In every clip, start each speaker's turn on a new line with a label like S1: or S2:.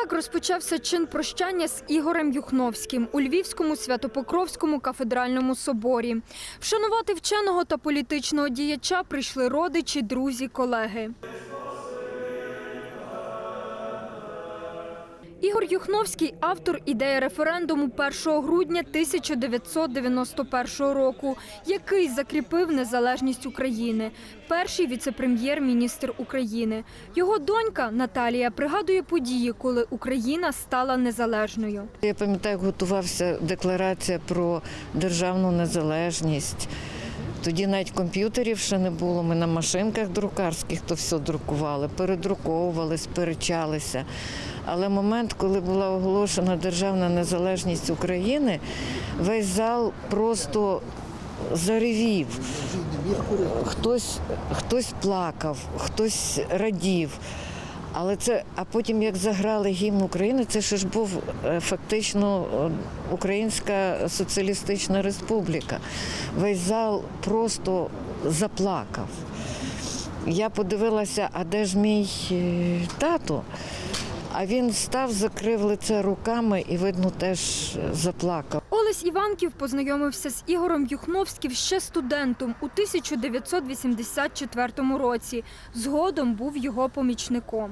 S1: Так розпочався чин прощання з Ігорем Юхновським у Львівському Святопокровському кафедральному соборі. Вшанувати вченого та політичного діяча прийшли родичі, друзі, колеги. Ігор Юхновський автор ідеї референдуму 1 грудня 1991 року, який закріпив незалежність України. Перший віце-прем'єр-міністр України. Його донька Наталія пригадує події, коли Україна стала незалежною.
S2: Я пам'ятаю, як готувався декларація про державну незалежність. Тоді навіть комп'ютерів ще не було. Ми на машинках друкарських то все друкували, передруковували, сперечалися. Але момент, коли була оголошена державна незалежність України, весь зал просто заревів. Хтось, хтось плакав, хтось радів. Але це, а потім як заграли гімн України, це ж був е, фактично е, Українська Соціалістична Республіка. Весь зал просто заплакав. Я подивилася, а де ж мій е, тато? А він став, закрив лице руками і, видно, теж заплакав.
S1: Олесь Іванків познайомився з Ігорем Юхновським ще студентом у 1984 році. Згодом був його помічником.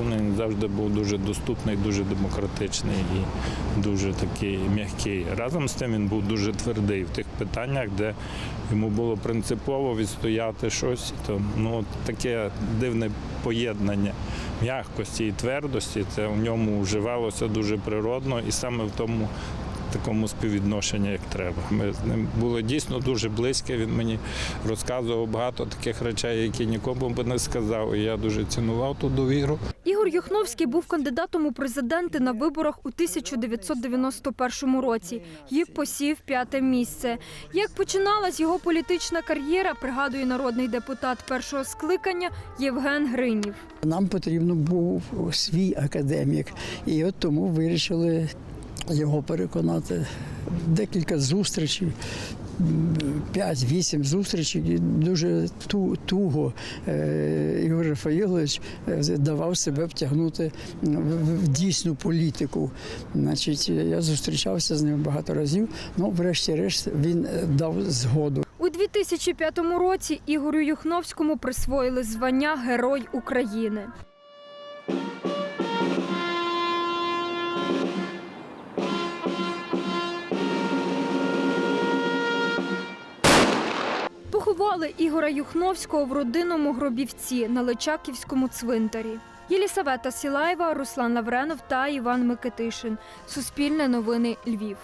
S3: Він завжди був дуже доступний, дуже демократичний і дуже такий м'який. Разом з тим він був дуже твердий в тих питаннях, де йому було принципово відстояти щось. То ну таке дивне поєднання м'якості і твердості. Це в ньому вживалося дуже природно і саме в тому. Такому співвідношенні, як треба. Ми з ним були дійсно дуже близькі. Він мені розказував багато таких речей, які нікому б не сказав. І я дуже цінував ту довіру.
S1: Ігор Юхновський був кандидатом у президенти на виборах у 1991 році і посів п'яте місце. Як починалась його політична кар'єра, пригадує народний депутат першого скликання Євген Гринів.
S4: Нам потрібно був свій академік, і от тому вирішили його переконати. Декілька зустрічей. 5-8 зустрічей дуже ту- туго е, Ігор Рафаїлович е, давав себе втягнути в, дійсну політику. Значить, я зустрічався з ним багато разів. Ну, врешті-решт, він е, дав згоду.
S1: У 2005 році Ігорю Юхновському присвоїли звання Герой України. Поховали Ігора Юхновського в родинному гробівці на Личаківському цвинтарі. Єлісавета Сілаєва, Руслан Лавренов та Іван Микитишин. Суспільне новини Львів.